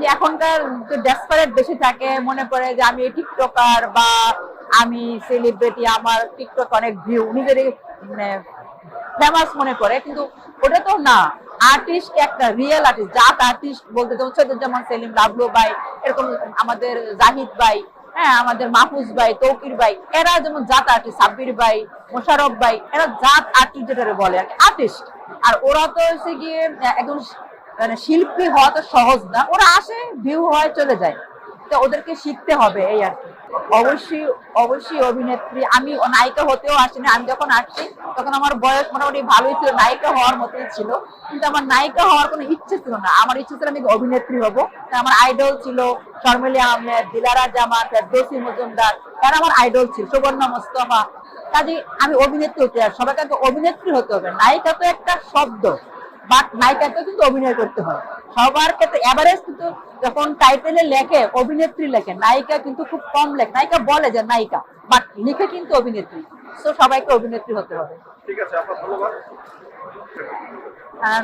যে এখনকার ডেসপারেট বেশি থাকে, মনে যে আমি টিকটকার বা আমি সেলিব্রিটি আমার টিকটক অনেক ভিউ নিজেরই মানে ফেমাস মনে করে কিন্তু ওটা তো না। আর্টিস্ট একটা রিয়েল আর্টিস্ট জাত আর্টিস্ট বলতে যেমন সেলিম লাভলু ভাই, এরকম আমাদের জাহিদ ভাই হ্যাঁ আমাদের মাহফুজ ভাই, তৌকির ভাই, এরা যেমন জাত আর্টিস্ট সাব্বির ভাই মোশারফ ভাই, এরা জাত আর্টিস্ট যেটা বলে আর আর্টিস্ট আর ওরা তো হচ্ছে গিয়ে, একজন মানে শিল্পী হওয়া তো সহজ না। ওরা আসে ভিউ হয়, চলে যায়। তো ওদেরকে শিখতে হবে, এই আর কি। অবশ্যই অবশ্যই অভিনেত্রী, আমি নায়িকা হতেও আসিনি। আমি যখন আসছি, তখন আমার বয়স মোটামুটি ভালোই ছিল, নায়িকা হওয়ার মতোই ছিল। কিন্তু আমার নায়িকা হওয়ার কোনো ইচ্ছে ছিল না। আমার ইচ্ছে ছিল আমি অভিনেত্রী হব। আমার আইডল ছিল শর্মিলি আহমেদ, দিলারা জামান ফেরদৌসি মজুমদার। এরা আমার আইডল ছিল, সুবর্ণ মোস্তফা। কাজে আমি অভিনেত্রী হতে সবাইকে অভিনেত্রী হতে হবে। নায়িকা তো একটা শব্দ। বাট নায়িকাকে কিন্তু অভিনয় করতে হয়। সবার ক্ষেত্রে এভারেজ কিন্তু যখন টাইটেলে লেখে অভিনেত্রী লেখে নায়িকা কিন্তু খুব কম লেখে। নায়িকা বলে যে নায়িকা বাট লিখে কিন্তু অভিনেত্রী। তো সবাইকে অভিনেত্রী হতে হবে। ঠিক আছে ধন্যবাদ।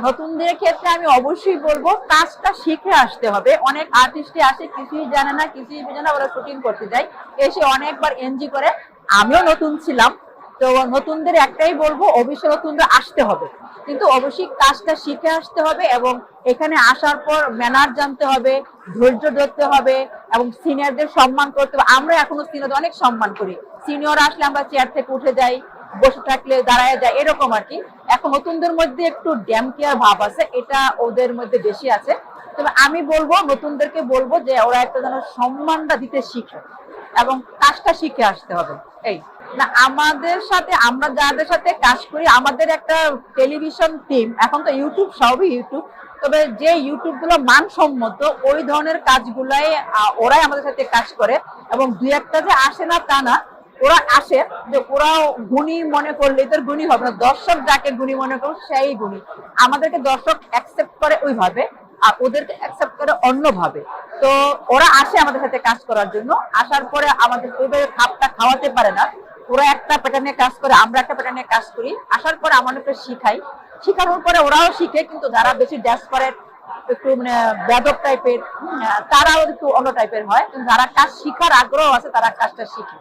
নতুনদের ক্ষেত্রে আমি অবশ্যই বলব কাজটা শিখে আসতে হবে। অনেক আর্টিস্টে আসে কিছুই জানে না কিছুই বোঝে না ওরা শুটিং করতে যায়। এসে অনেকবার এনজি করে। আমিও নতুন ছিলাম। তো নতুনদের একটাই বলব, অবশ্যই নতুনরা আসতে হবে। কিন্তু অবশ্যই কাজটা শিখে আসতে হবে এবং এখানে আসার পর ম্যানার জানতে হবে, ধৈর্য ধরতে হবে এবং সিনিয়রদের সম্মান করতে হবে। আমরা এখনও সিনিয়র অনেক সম্মান করি। সিনিয়র আসলে আমরা চেয়ার থেকে উঠে যাই, বসে থাকলে দাঁড়ায় যায়, এরকম আর কি। এখন নতুনদের মধ্যে একটু ড্যাম কেয়ার ভাব আছে, এটা ওদের মধ্যে বেশি আছে। তবে আমি বলব, নতুনদেরকে বলব যে ওরা একটা যেন সম্মানটা দিতে শিখে। এবং কাজটা শিখে আসতে হবে। এই। না, আমাদের সাথে, আমরা যাদের সাথে কাজ করি, আমাদের একটা টেলিভিশন টিম এখন তো ইউটিউব সবই ইউটিউব তবে যে ইউটিউবগুলো মানসম্মত, ওই ধরনের কাজগুলাই ওরাই আমাদের সাথে কাজ করে এবং দুই একটা যে আসে না তা না, ওরা আসে, যে ওরা গুণী মনে করলে, এদের গুণী হবে না। দর্শক যাকে গুণী মনে করো সেই গুণী। আমাদেরকে দর্শক অ্যাকসেপ্ট করে ওইভাবে, আর ওদেরকে অ্যাকসেপ্ট করে অন্যভাবে। তো ওরা আসে আমাদের সাথে কাজ করার জন্য। আসার পরে আমাদের পরিবারের খাপটা খাওয়াতে পারে না। ওরা একটা প্যাটার্নে কাজ করে, আমরা একটা প্যাটার্নে কাজ করি। আসার পরে আমাদেরকে শিখাই। শিখানোর পরে ওরাও শিখে, কিন্তু যারা বেশি ড্যাস করে, একটু মানে ব্যাধক টাইপের তারাও একটু অন্য টাইপের হয়। যারা কাজ শিখার আগ্রহ আছে, তারা কাজটা শিখে।